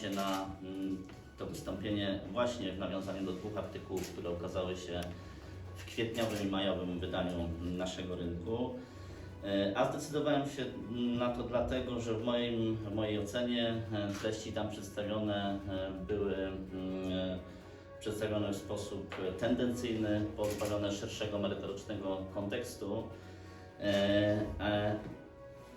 się na mm, to wystąpienie właśnie w nawiązaniu do dwóch artykułów, które ukazały się w kwietniowym i majowym wydaniu naszego rynku. E, A zdecydowałem się na to dlatego, że w, moim, w mojej ocenie e, treści tam przedstawione e, były mm, przedstawione w sposób tendencyjny, pozbawione szerszego merytorycznego kontekstu,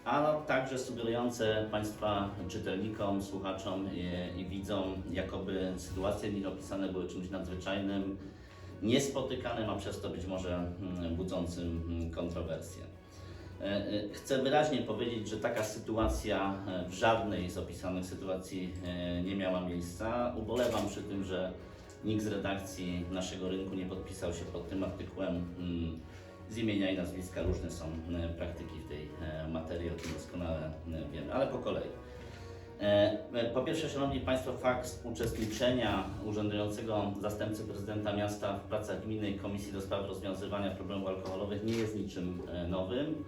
a także sugerujące Państwa czytelnikom, słuchaczom i, i widzom, jakoby sytuacje w nich opisane były czymś nadzwyczajnym, niespotykanym, a przez to być może mm, budzącym mm, kontrowersje. E, e, Chcę wyraźnie powiedzieć, że taka sytuacja e, w żadnej z opisanych sytuacji nie miała miejsca. Ubolewam przy tym, że nikt z redakcji naszego rynku nie podpisał się pod tym artykułem. Z imienia i nazwiska różne są e, praktyki w tej e, materii, o tym doskonale e, wiemy, ale po kolei. Po pierwsze, Szanowni Państwo, fakt uczestniczenia urzędującego zastępcy prezydenta miasta w pracach Gminnej Komisji do Spraw Rozwiązywania Problemów Alkoholowych nie jest niczym nowym.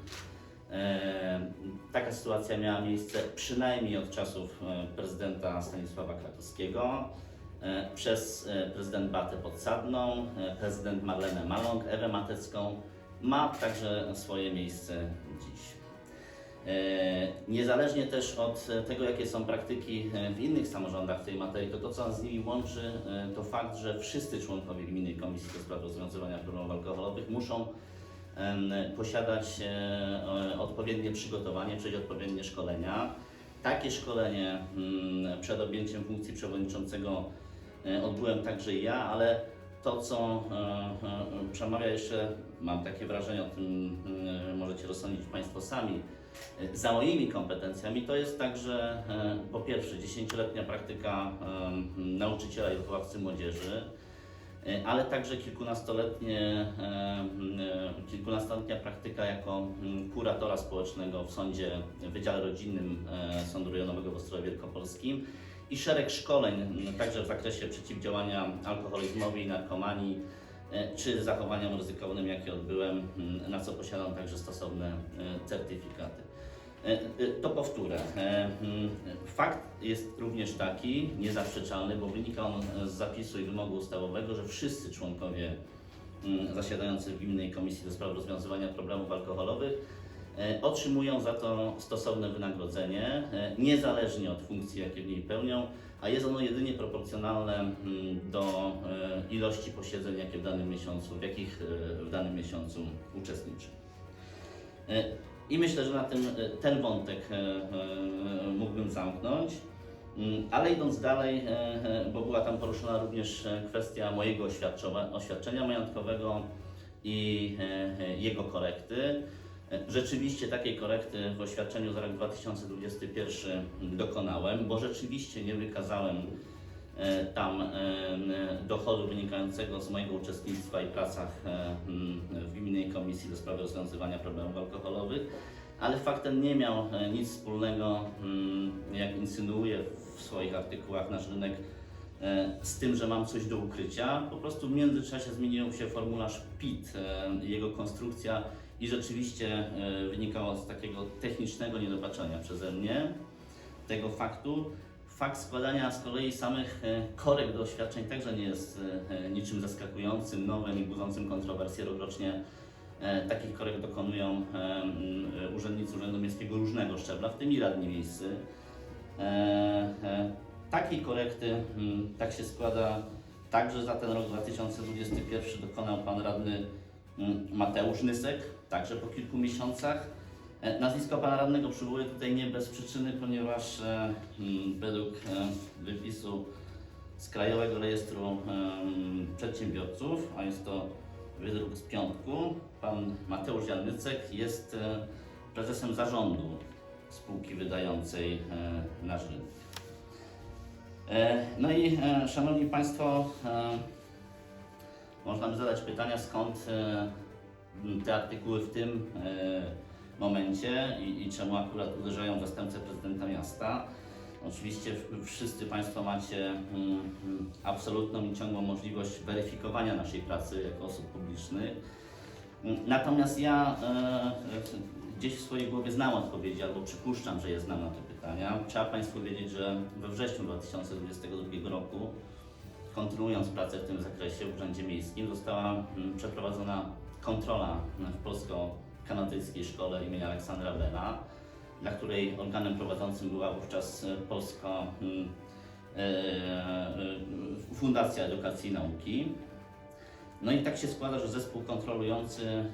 Taka sytuacja miała miejsce przynajmniej od czasów prezydenta Stanisława Krakowskiego, przez prezydent Batę Podsadną, prezydent Marlenę Maląg, Ewę Matecką. Ma także swoje miejsce dziś. E, Niezależnie też od tego, jakie są praktyki w innych samorządach w tej materii, to to, co nas z nimi łączy, e, to fakt, że wszyscy członkowie Gminnej Komisji do Spraw Rozwiązywania Problemów Alkoholowych muszą posiadać e, odpowiednie przygotowanie, czyli odpowiednie szkolenia. Takie szkolenie mm, przed objęciem funkcji przewodniczącego odbyłem także ja, ale to, co e, e, przemawia jeszcze, mam takie wrażenie, o tym e, możecie rozsądzić Państwo sami, za moimi kompetencjami, to jest także po pierwsze dziesięcioletnia praktyka nauczyciela i wychowawcy młodzieży, ale także kilkunastoletnie, kilkunastoletnia praktyka jako mm, kuratora społecznego w sądzie, w Wydziale Rodzinnym Sądu Rejonowego w Ostrowie Wielkopolskim i szereg szkoleń, także w zakresie przeciwdziałania alkoholizmowi narkomanii, e, czy zachowaniom ryzykownym, jakie odbyłem, m, na co posiadam także stosowne e, certyfikaty. E, To powtórę. E, m, Fakt jest również taki, niezaprzeczalny, bo wynika on z zapisu i wymogu ustawowego, że wszyscy członkowie m, zasiadający w Gminnej Komisji do Spraw Rozwiązywania Problemów Alkoholowych otrzymują za to stosowne wynagrodzenie, e, niezależnie od funkcji, jakie w niej pełnią, a jest ono jedynie proporcjonalne mm, do e, ilości posiedzeń, jakie w danym miesiącu, w jakich e, w danym miesiącu uczestniczy. E, I myślę, że na tym e, ten wątek e, e, mógłbym zamknąć. Mm, Ale idąc dalej, e, e, bo była tam poruszona również e, kwestia mojego oświadczenia majątkowego i e, e, jego korekty. Rzeczywiście takiej korekty w oświadczeniu za rok 2021 dokonałem, bo rzeczywiście nie wykazałem e, tam e, dochodu wynikającego z mojego uczestnictwa i pracach e, w Gminnej Komisji do Spraw Rozwiązywania Problemów Alkoholowych, ale fakt ten nie miał nic wspólnego, mm, jak insynuuje w swoich artykułach nasz rynek, z tym, że mam coś do ukrycia. Po prostu w międzyczasie zmienił się formularz PIT, jego konstrukcja i rzeczywiście e, wynikało z takiego technicznego niedopatrzenia przeze mnie tego faktu. Fakt składania z kolei samych e, korekt do oświadczeń także nie jest e, niczym zaskakującym, nowym i budzącym kontrowersje. Rokrocznie takich korekt dokonują urzędnicy Urzędu Miejskiego różnego szczebla, w tym i radni miejscy. Takiej korekty, tak się składa, także za ten rok 2021 dokonał Pan Radny Mateusz Nysek, także po kilku miesiącach. E, Nazwisko Pana Radnego przywołuję tutaj nie bez przyczyny, ponieważ e, mm, według e, wypisu z Krajowego Rejestru em, Przedsiębiorców, a jest to wydruk z piątku, Pan Mateusz Jannycek jest prezesem zarządu spółki wydającej nasz rynek. No i Szanowni Państwo, można by zadać pytania, skąd te artykuły w tym e, momencie i, i czemu akurat uderzają w zastępcę prezydenta miasta. Oczywiście wszyscy Państwo macie mm, mm, absolutną i ciągłą możliwość weryfikowania naszej pracy jako osób publicznych. Natomiast ja e, gdzieś w swojej głowie znam odpowiedzi, albo przypuszczam, że je znam na te pytania. Trzeba Państwu wiedzieć, że we wrześniu 2022 roku, kontynuując pracę w tym zakresie w Urzędzie Miejskim, została mm, przeprowadzona kontrola w polsko-kanadyjskiej szkole imienia Aleksandra Bella, dla której organem prowadzącym była wówczas e, Polska mm, e, e, Fundacja Edukacji i Nauki. No i tak się składa, że zespół kontrolujący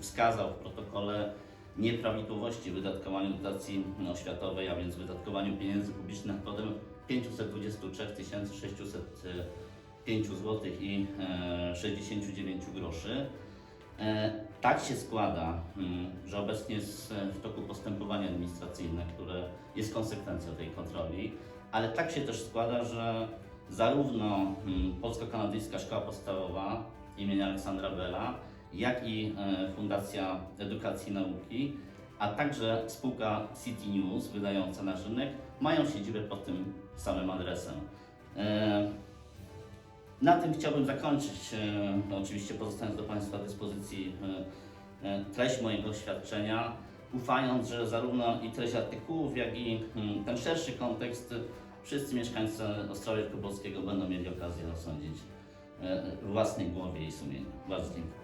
wskazał w protokole nieprawidłowości w wydatkowaniu dotacji oświatowej, a więc wydatkowaniu pieniędzy publicznych kwotę 523 605 zł i e, 69 groszy. E, Tak się składa, mm, że obecnie jest e, w toku postępowanie administracyjne, które jest konsekwencją tej kontroli, ale tak się też składa, że zarówno mm, Polsko-Kanadyjska Szkoła Podstawowa imienia Aleksandra Bella, jak i e, Fundacja Edukacji i Nauki, a także spółka City News wydająca na rynek mają siedzibę pod tym samym adresem. Na tym chciałbym zakończyć. E, oczywiście pozostając do Państwa dyspozycji e, e, treść mojego oświadczenia, ufając, że zarówno i treść artykułów, jak i mm, ten szerszy kontekst wszyscy mieszkańcy Ostrowa Wielkopolskiego będą mieli okazję osądzić e, w własnej głowie i sumieniu. Bardzo dziękuję.